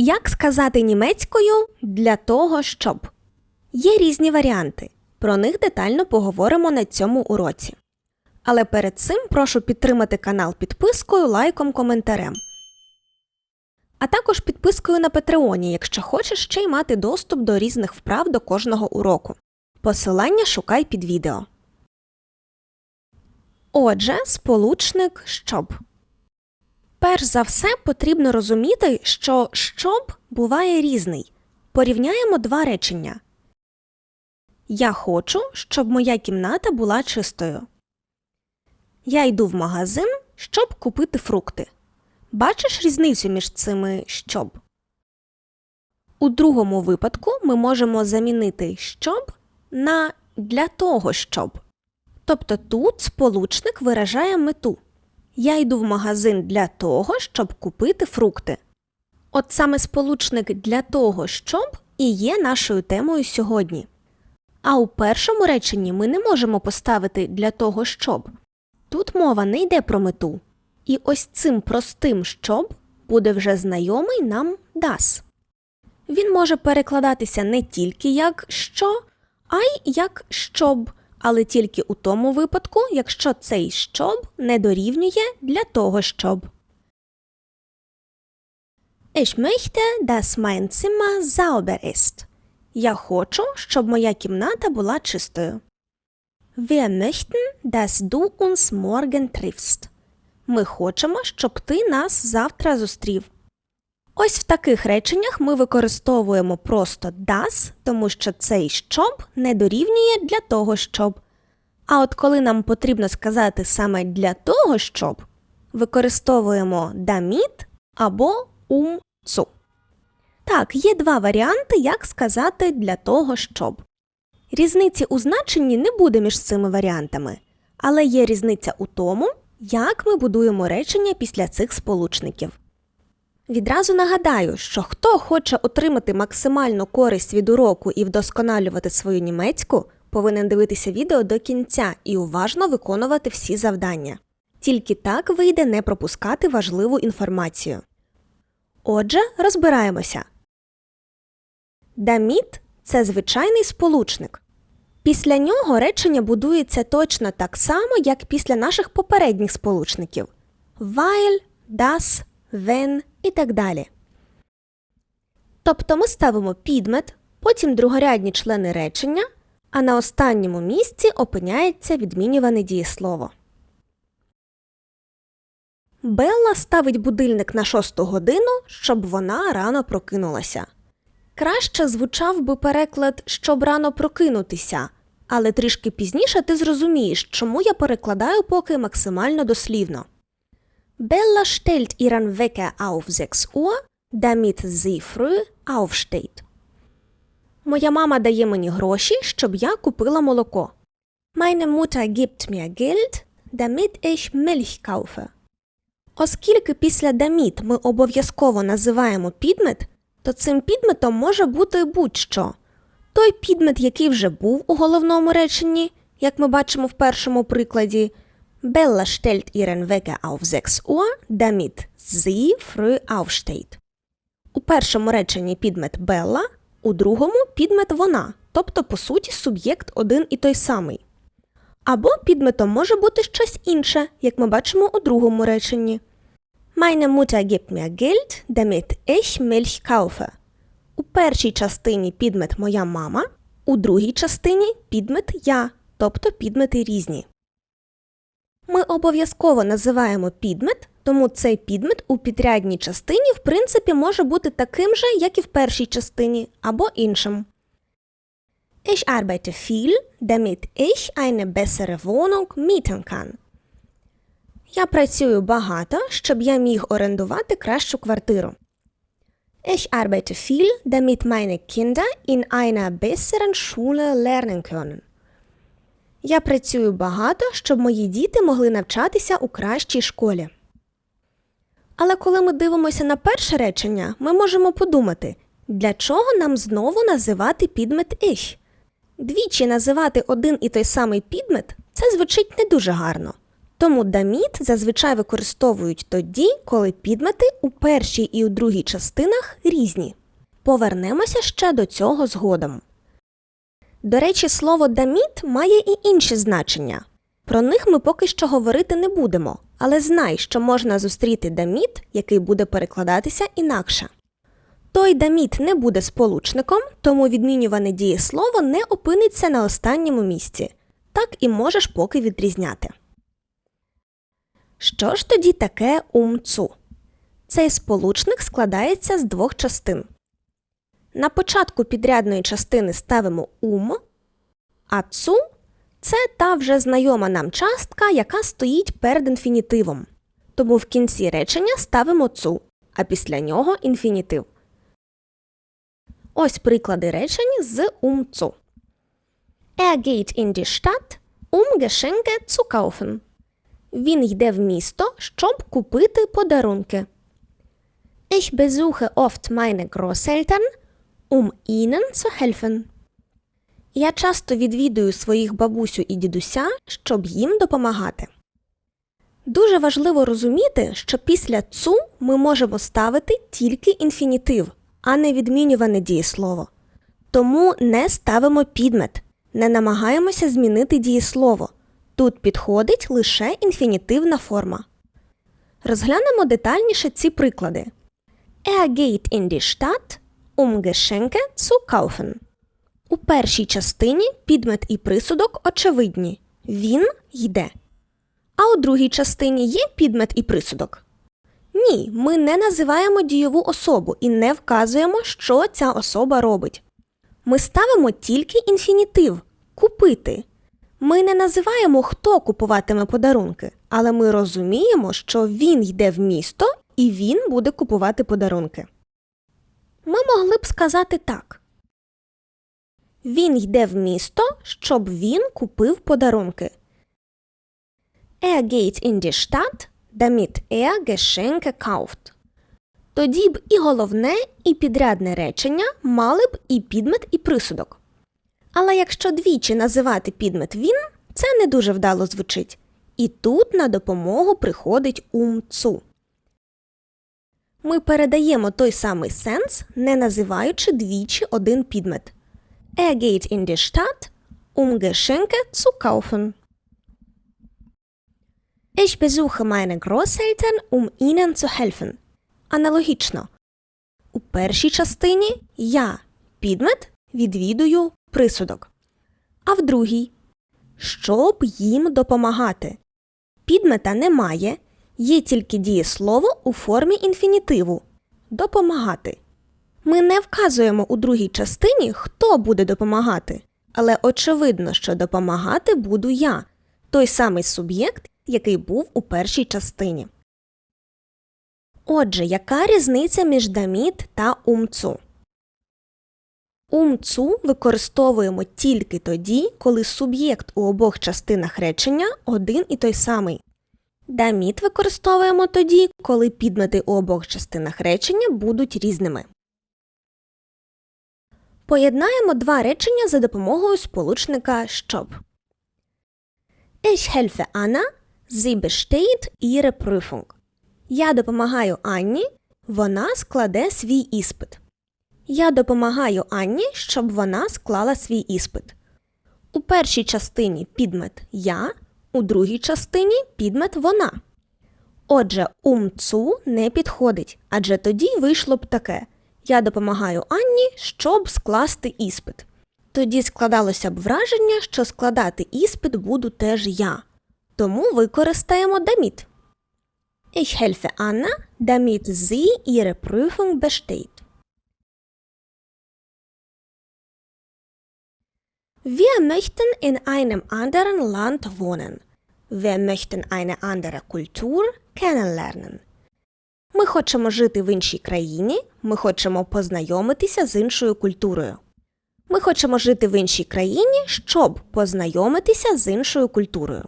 Як сказати німецькою для того, щоб? Є різні варіанти. Про них детально поговоримо на цьому уроці. Але перед цим прошу підтримати канал підпискою, лайком, коментарем. А також підпискою на Патреоні, якщо хочеш ще й мати доступ до різних вправ до кожного уроку. Посилання шукай під відео. Отже, сполучник щоб. Перш за все потрібно розуміти, що щоб буває різний. Порівняємо два речення. Я хочу, щоб моя кімната була чистою. Я йду в магазин, щоб купити фрукти. Бачиш різницю між цими щоб? У другому випадку ми можемо замінити щоб на для того, щоб. Тобто тут сполучник виражає мету. Я йду в магазин для того, щоб купити фрукти. От саме сполучник для того, щоб і є нашою темою сьогодні. А у першому реченні ми не можемо поставити для того, щоб. Тут мова не йде про мету. І ось цим простим щоб буде вже знайомий нам das. Він може перекладатися не тільки як що, а й як щоб, але тільки у тому випадку, якщо цей щоб не дорівнює для того, щоб. Ich möchte, dass mein Zimmer sauber ist. Я хочу, щоб моя кімната була чистою. Wir möchten, dass du uns morgen triffst. Ми хочемо, щоб ти нас завтра зустрів. Ось в таких реченнях ми використовуємо просто das, тому що цей щоб не дорівнює для того, щоб. А от коли нам потрібно сказати саме для того, щоб, використовуємо damit або um zu. Так, є два варіанти, як сказати для того, щоб. Різниці у значенні не буде між цими варіантами, але є різниця у тому, як ми будуємо речення після цих сполучників. Відразу нагадаю, що хто хоче отримати максимальну користь від уроку і вдосконалювати свою німецьку, повинен дивитися відео до кінця і уважно виконувати всі завдання. Тільки так вийде не пропускати важливу інформацію. Отже, розбираємося. Damit – це звичайний сполучник. Після нього речення будується точно так само, як після наших попередніх сполучників while, das, when і так далі. Тобто ми ставимо підмет, потім другорядні члени речення, а на останньому місці опиняється відмінюване дієслово. Белла ставить будильник на шосту годину, щоб вона рано прокинулася. Краще звучав би переклад, щоб рано прокинутися, але трішки пізніше ти зрозумієш, чому я перекладаю поки максимально дослівно. Bella stellt ihren Wecker auf 6 Uhr, damit sie früh aufsteht. Моя мама дає мені гроші, щоб я купила молоко. Meine Mutter gibt mir Geld, damit ich Milch kaufe. Оскільки після damit ми обов'язково називаємо підмет, то цим підметом може бути будь-що. Той підмет, який вже був у головному реченні, як ми бачимо в першому прикладі, Bella stellt ihren Wecker auf 6 Uhr, damit sie früh aufsteht. У першому реченні підмет Белла, у другому підмет вона, тобто, по суті, суб'єкт один і той самий. Або підметом може бути щось інше, як ми бачимо у другому реченні. Meine Mutter gibt mir Geld, damit ich Milch kaufe. У першій частині підмет моя мама, у другій частині підмет я, тобто підмети різні. Ми обов'язково називаємо підмет, тому цей підмет у підрядній частині в принципі може бути таким же, як і в першій частині, або іншим. Ich arbeite viel, damit ich eine bessere Wohnung mieten kann. Я працюю багато, щоб я міг орендувати кращу квартиру. Ich arbeite viel, damit meine Kinder in einer besseren Schule lernen können. Я працюю багато, щоб мої діти могли навчатися у кращій школі. Але коли ми дивимося на перше речення, ми можемо подумати, для чого нам знову називати підмет ich? Двічі називати один і той самий підмет це звучить не дуже гарно. Тому даміт зазвичай використовують тоді, коли підмети у першій і у другій частинах різні. Повернемося ще до цього згодом. До речі, слово даміт має і інші значення. Про них ми поки що говорити не будемо, але знай, що можна зустріти даміт, який буде перекладатися інакше. Той даміт не буде сполучником, тому відмінюване дієслово не опиниться на останньому місці. Так і можеш поки відрізняти. Що ж тоді таке умцу? Цей сполучник складається з двох частин. На початку підрядної частини ставимо ум, а цу це та вже знайома нам частка, яка стоїть перед інфінітивом. Тому в кінці речення ставимо цу, а після нього інфінітив. Ось приклади речень з умцу. Er geht in die Stadt, um Geschenke zu kaufen. Він йде в місто, щоб купити подарунки. Ich besuche oft meine Großeltern, um ihnen zu helfen. Я часто відвідую своїх бабусю і дідуся, щоб їм допомагати. Дуже важливо розуміти, що після цу ми можемо ставити тільки інфінітив, а не відмінюване дієслово. Тому не ставимо підмет, не намагаємося змінити дієслово. Тут підходить лише інфінітивна форма. Розглянемо детальніше ці приклади. Er geht in die Stadt, um Geschenke zu kaufen. У першій частині підмет і присудок очевидні. Він йде. А у другій частині є підмет і присудок? Ні, ми не називаємо дійову особу і не вказуємо, що ця особа робить. Ми ставимо тільки інфінітив купити. Ми не називаємо, хто купуватиме подарунки, але ми розуміємо, що він йде в місто і він буде купувати подарунки. Ми могли б сказати так. Він йде в місто, щоб він купив подарунки. Er geht in die Stadt, damit er Geschenke kauft. Тоді б і головне, і підрядне речення мали б і підмет, і присудок. Але якщо двічі називати підмет він, це не дуже вдало звучить. І тут на допомогу приходить умцу. Ми передаємо той самий сенс, не називаючи двічі один підмет. Er geht in die Stadt, um Geschenke zu kaufen. Ich besuche meine Großeltern, um ihnen zu helfen. Аналогічно. У першій частині я підмет відвідую присудок. А в другій щоб їм допомагати. Підмета немає, є тільки дієслово у формі інфінітиву допомагати. Ми не вказуємо у другій частині, хто буде допомагати, але очевидно, що допомагати буду я, той самий суб'єкт, який був у першій частині. Отже, яка різниця між даміт та умцу? Умцу використовуємо тільки тоді, коли суб'єкт у обох частинах речення один і той самий. Даміт використовуємо тоді, коли підмети у обох частинах речення будуть різними. Поєднаємо два речення за допомогою сполучника щоб. Ich helfe Anna, sie besteht ihre Prüfung. Я допомагаю Анні, вона складе свій іспит. Я допомагаю Анні, щоб вона склала свій іспит. У першій частині підмет я, у другій частині підмет вона. Отже, умцу не підходить, адже тоді вийшло б таке Я допомагаю Анні, щоб скласти іспит. Тоді складалося б враження, що складати іспит буду теж я. Тому використаємо даміт. Ich helfe Anna, damit sie ihre Prüfung besteht. Wir möchten in einem anderen Land wohnen. Wir möchten eine andere Kultur kennenlernen. Ми хочемо жити в іншій країні, ми хочемо познайомитися з іншою культурою. Ми хочемо жити в іншій країні, щоб познайомитися з іншою культурою.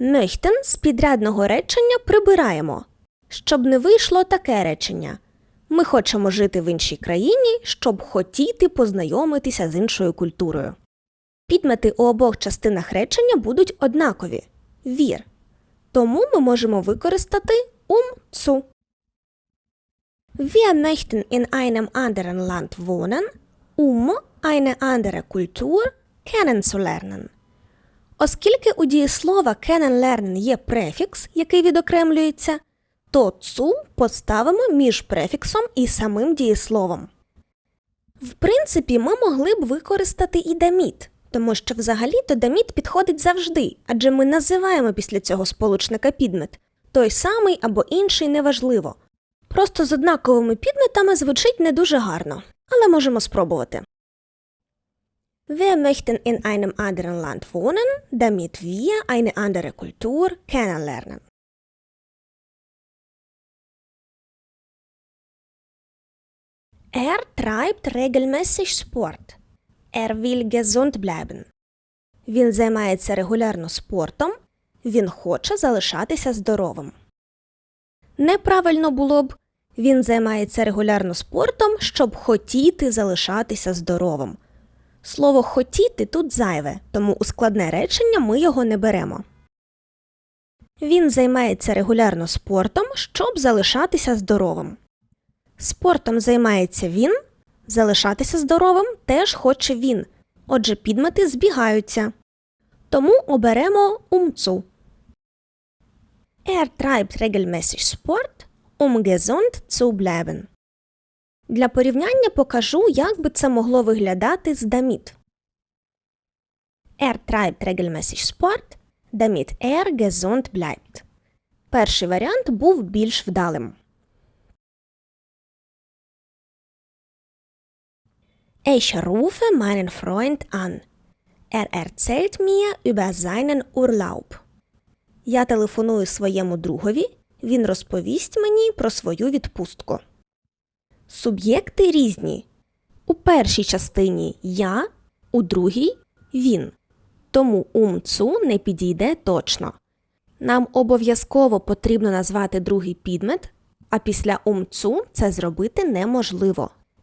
Möchten з підрядного речення прибираємо, щоб не вийшло таке речення. Ми хочемо жити в іншій країні, щоб хотіти познайомитися з іншою культурою. Підмети у обох частинах речення будуть однакові. Вір. Тому ми можемо використати um zu. Wir möchten in einem anderen Land wohnen, um eine andere Kultur kennenzulernen. Оскільки у дієслова kennenlernen є префікс, який відокремлюється, то цу поставимо між префіксом і самим дієсловом. В принципі, ми могли б використати і даміт, тому що взагалі-то даміт підходить завжди, адже ми називаємо після цього сполучника підмет. Той самий або інший неважливо. Просто з однаковими підметами звучить не дуже гарно, але можемо спробувати. Wir möchten in einem anderen Land wohnen, damit wir eine andere Kultur kennenlernen. Er treibt regelmäßig Sport. Er will gesund bleiben. Він займається регулярно спортом. Він хоче залишатися здоровим. Неправильно було б він займається регулярно спортом, щоб хотіти залишатися здоровим. Слово хотіти тут зайве, тому у складне речення ми його не беремо. Він займається регулярно спортом, щоб залишатися здоровим. Спортом займається він, залишатися здоровим теж хоче він. Отже, підмети збігаються. Тому оберемо умцу. Er treibt regelmäßig Sport, um gesund zu bleiben. Для порівняння покажу, як би це могло виглядати з damit. Er treibt regelmäßig Sport, damit er gesund bleibt. Перший варіант був більш вдалим. Ich rufe meinen Freund an. Er erzählt mir über seinen Urlaub. Я телефоную своєму другові. Він розповість мені про свою відпустку. Суб'єкти різні. У першій частині я, у другій він. Тому умцу не підійде точно. Нам обов'язково потрібно назвати другий підмет, а після умцу це зробити неможливо.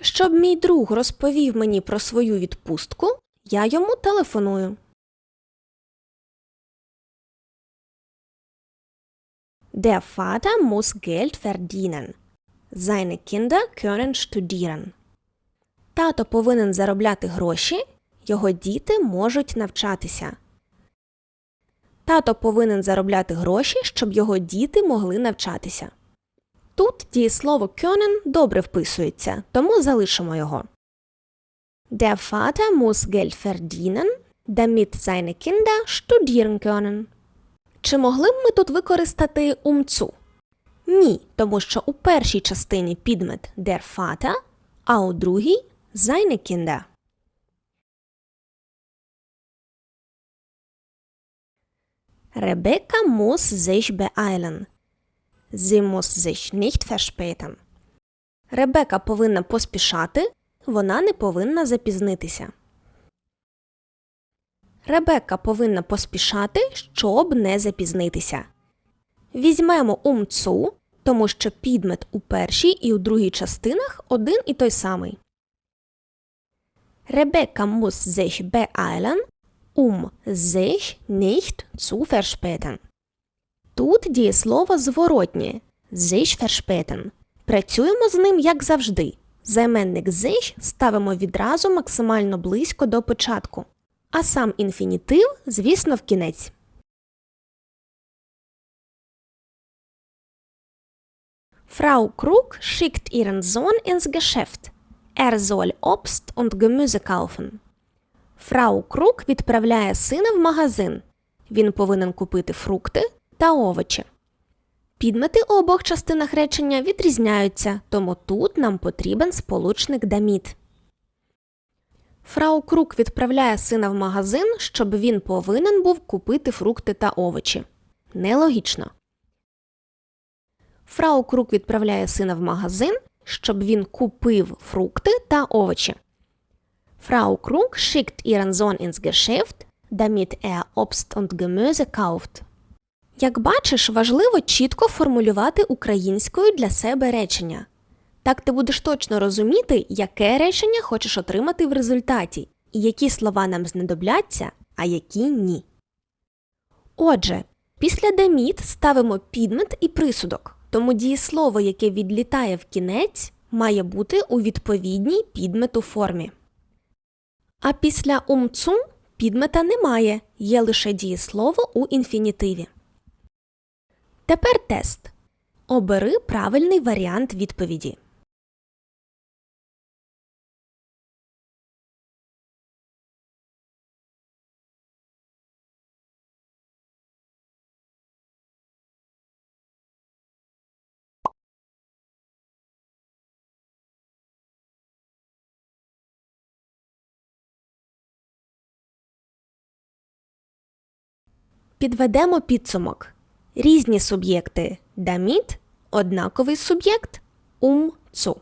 Щоб мій друг розповів мені про свою відпустку, я йому телефоную. Der Vater muss Geld verdienen. Seine Kinder können studieren. Тато повинен заробляти гроші, його діти можуть навчатися. Тато повинен заробляти гроші, щоб його діти могли навчатися. Тут дієслово können добре вписується, тому залишимо його. Der Vater muss Geld verdienen, damit seine Kinder studieren können. Чи могли б ми тут використати умцу? Ні, тому що у першій частині підмет der Vater, а у другій seine Kinder. Rebecca muss sich beeilen. Sie muss sich nicht verspäten. Ребека повинна поспішати, вона не повинна запізнитися. Ребекка повинна поспішати, щоб не запізнитися. Візьмемо умцу, тому що підмет у першій і у другій частинах один і той самий. Ребекка muss sich beeilen, um sich nicht zu verspäten. Тут дієслово зворотнє sich. Працюємо з ним як завжди. Займенник sich ставимо відразу максимально близько до початку, а сам інфінітив, звісно, в кінець. Frau Krug schickt ihren Sohn ins Geschäft. Er soll Obst und Gemüse kaufen. Фрау Крук відправляє сина в магазин. Він повинен купити фрукти та овочі. Підмети у обох частинах речення відрізняються, тому тут нам потрібен сполучник даміт. Фрау Крук відправляє сина в магазин, щоб він повинен був купити фрукти та овочі. Нелогічно. Фрау Крук відправляє сина в магазин, щоб він купив фрукти та овочі. Frau Krug schickt ihren Sohn ins Geschäft, damit er Obst und Gemüse kauft. Як бачиш, важливо чітко формулювати українською для себе речення. Так ти будеш точно розуміти, яке речення хочеш отримати в результаті, і які слова нам знадобляться, а які ні. Отже, після деміт ставимо підмет і присудок, тому дієслово, яке відлітає в кінець, має бути у відповідній підмету формі. А після умцу підмета немає, є лише дієслово у інфінітиві. Тепер тест. Обери правильний варіант відповіді. Підведемо підсумок. Різні суб'єкти. Даміт – однаковий суб'єкт. Ум – цу.